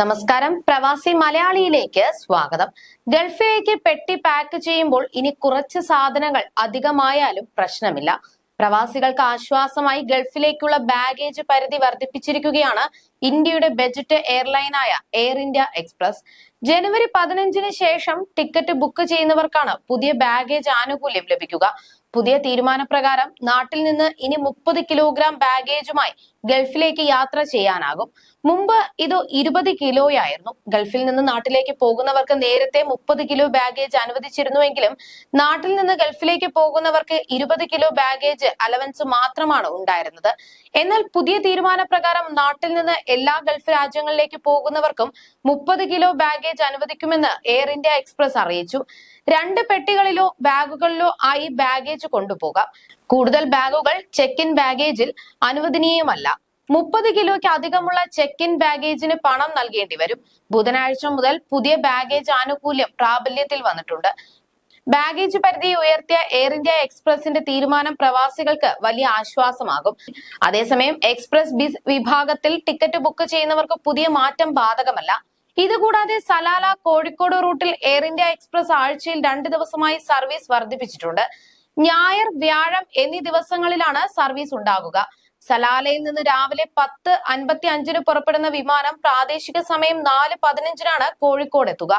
നമസ്കാരം. പ്രവാസി മലയാളിയിലേക്ക് സ്വാഗതം. ഗൾഫിലേക്ക് പെട്ടി പാക്ക് ചെയ്യുമ്പോൾ ഇനി കുറച്ച് സാധനങ്ങൾ അധികമായാലും പ്രശ്നമില്ല. പ്രവാസികൾക്ക് ആശ്വാസമായി ഗൾഫിലേക്കുള്ള ബാഗേജ് പരിധി വർദ്ധിപ്പിച്ചിരിക്കുകയാണ് ഇന്ത്യയുടെ ബജറ്റ് എയർലൈനായ എയർ ഇന്ത്യ എക്സ്പ്രസ്. ജനുവരി പതിനഞ്ചിന് ശേഷം ടിക്കറ്റ് ബുക്ക് ചെയ്യുന്നവർക്കാണ് പുതിയ ബാഗേജ് ആനുകൂല്യം ലഭിക്കുക. പുതിയ തീരുമാനപ്രകാരം നാട്ടിൽ നിന്ന് ഇനി മുപ്പത് കിലോഗ്രാം ബാഗേജുമായി ഗൾഫിലേക്ക് യാത്ര ചെയ്യാനാകും. മുമ്പ് ഇത് ഇരുപത് കിലോയായിരുന്നു. ഗൾഫിൽ നിന്ന് നാട്ടിലേക്ക് പോകുന്നവർക്ക് നേരത്തെ മുപ്പത് കിലോ ബാഗേജ് അനുവദിച്ചിരുന്നുവെങ്കിലും നാട്ടിൽ നിന്ന് ഗൾഫിലേക്ക് പോകുന്നവർക്ക് ഇരുപത് കിലോ ബാഗേജ് അലവൻസ് മാത്രമാണ് ഉണ്ടായിരുന്നത്. എന്നാൽ പുതിയ തീരുമാനപ്രകാരം നാട്ടിൽ നിന്ന് എല്ലാ ഗൾഫ് രാജ്യങ്ങളിലേക്ക് പോകുന്നവർക്കും മുപ്പത് കിലോ ബാഗേജ് അനുവദിക്കുമെന്ന് എയർ ഇന്ത്യ എക്സ്പ്രസ് അറിയിച്ചു. രണ്ട് പെട്ടികളിലോ ബാഗുകളിലോ ആയി ബാഗേജ് കൊണ്ടുപോകാം. കൂടുതൽ ബാഗുകൾ ചെക്ക് ഇൻ ബാഗേജിൽ അനുവദനീയമല്ല. മുപ്പത് കിലോയ്ക്ക് അധികമുള്ള ചെക്ക് ഇൻ ബാഗേജിന് പണം നൽകേണ്ടി വരും. ബുധനാഴ്ച മുതൽ പുതിയ ബാഗേജ് ആനുകൂല്യം പ്രാബല്യത്തിൽ വന്നിട്ടുണ്ട്. ബാഗേജ് പരിധി ഉയർത്തിയ എയർ ഇന്ത്യ എക്സ്പ്രസിന്റെ തീരുമാനം പ്രവാസികൾക്ക് വലിയ ആശ്വാസമാകും. അതേസമയം എക്സ്പ്രസ് ബിസ് വിഭാഗത്തിൽ ടിക്കറ്റ് ബുക്ക് ചെയ്യുന്നവർക്ക് പുതിയ മാറ്റം ബാധകമല്ല. ഇതുകൂടാതെ സലാല കോഴിക്കോട് റൂട്ടിൽ എയർ ഇന്ത്യ എക്സ്പ്രസ് ആഴ്ചയിൽ രണ്ട് ദിവസമായി സർവീസ് വർദ്ധിപ്പിച്ചിട്ടുണ്ട്. ഞായർ വ്യാഴം എന്നീ ദിവസങ്ങളിലാണ് സർവീസ് ഉണ്ടാകുക സലാലയിൽ നിന്ന് രാവിലെ പത്ത് അൻപത്തി അഞ്ചിന് പുറപ്പെടുന്ന വിമാനം പ്രാദേശിക സമയം നാല് പതിനഞ്ചിനാണ് കോഴിക്കോട് എത്തുക.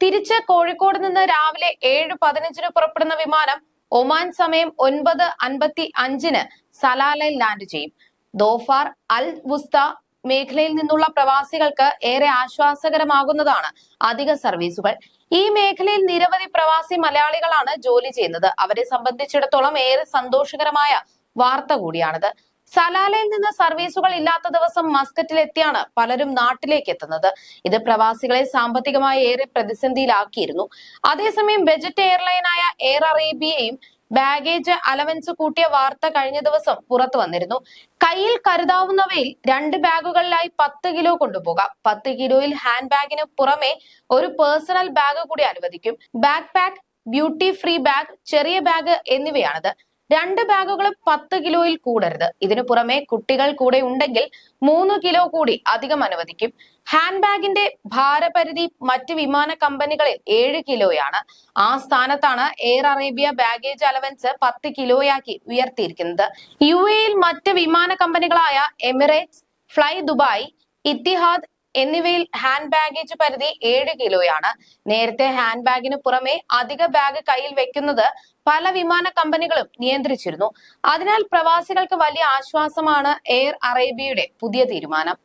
തിരിച്ച് കോഴിക്കോട് നിന്ന് രാവിലെ ഏഴ് പതിനഞ്ചിന് പുറപ്പെടുന്ന വിമാനം ഒമാൻ സമയം ഒൻപത് അൻപത്തി അഞ്ചിന് സലാലയിൽ ലാൻഡ് ചെയ്യും. ദോഫാർ അൽ വുസ്ത മേഖലയിൽ നിന്നുള്ള പ്രവാസികൾക്ക് ഏറെ ആശ്വാസകരമാകുന്നതാണ് അധിക സർവീസുകൾ. ഈ മേഖലയിൽ നിരവധി പ്രവാസി മലയാളികളാണ് ജോലി ചെയ്യുന്നത്. അവരെ സംബന്ധിച്ചിടത്തോളം ഏറെ സന്തോഷകരമായ വാർത്ത കൂടിയാണിത്. സലാലയിൽ നിന്ന് സർവീസുകൾ ഇല്ലാത്ത ദിവസം മസ്കറ്റിൽ എത്തിയാണ് പലരും നാട്ടിലേക്ക് എത്തുന്നത്. ഇത് പ്രവാസികളെ സാമ്പത്തികമായി ഏറെ പ്രതിസന്ധിയിലാക്കിയിരുന്നു. അതേസമയം ബജറ്റ് എയർലൈനായ എയർ അറേബ്യയും ബാഗേജ് അലവൻസ് കൂട്ടിയ വാർത്ത കഴിഞ്ഞ ദിവസം പുറത്തു വന്നിരുന്നു. കയ്യിൽ കരുതാവുന്നവയിൽ രണ്ട് ബാഗുകളിലായി പത്ത് കിലോ കൊണ്ടുപോകാം. പത്ത് കിലോയിൽ ഹാൻഡ് ബാഗിന് പുറമെ ഒരു പേഴ്സണൽ ബാഗ് കൂടി അനുവദിക്കും. പാക്ക് ബ്യൂട്ടി ഫ്രീ ബാഗ് ചെറിയ ബാഗ് എന്നിവയാണിത്. രണ്ട് ബാഗുകളും പത്ത് കിലോയിൽ കൂടരുത്. ഇതിനു പുറമെ കുട്ടികൾ കൂടെ ഉണ്ടെങ്കിൽ മൂന്ന് കിലോ കൂടി അധികം അനുവദിക്കും. ഹാൻഡ് ബാഗിന്റെ ഭാരപരിധി മറ്റ് വിമാന കമ്പനികളിൽ ഏഴ് കിലോയാണ്. ആ സ്ഥാനത്താണ് എയർ അറേബ്യ ബാഗേജ് അലവൻസ് പത്ത് കിലോയാക്കി ഉയർത്തിയിരിക്കുന്നത്. യു എയിൽ മറ്റ് വിമാന കമ്പനികളായ എമിറേറ്റ്സ് ഫ്ലൈ ദുബായ് ഇത്തിഹാദ് എന്നിവയിൽ ഹാൻഡ് ബാഗേജ് പരിധി ഏഴ് കിലോയാണ് നേരത്തെ ഹാൻഡ് ബാഗിന് പുറമെ അധിക ബാഗ് കയ്യിൽ വെക്കുന്നത് പല വിമാന കമ്പനികളും നിയന്ത്രിച്ചിരുന്നു. അതിനാൽ പ്രവാസികൾക്ക് വലിയ ആശ്വാസമാണ് എയർ അറേബ്യയുടെ പുതിയ തീരുമാനം.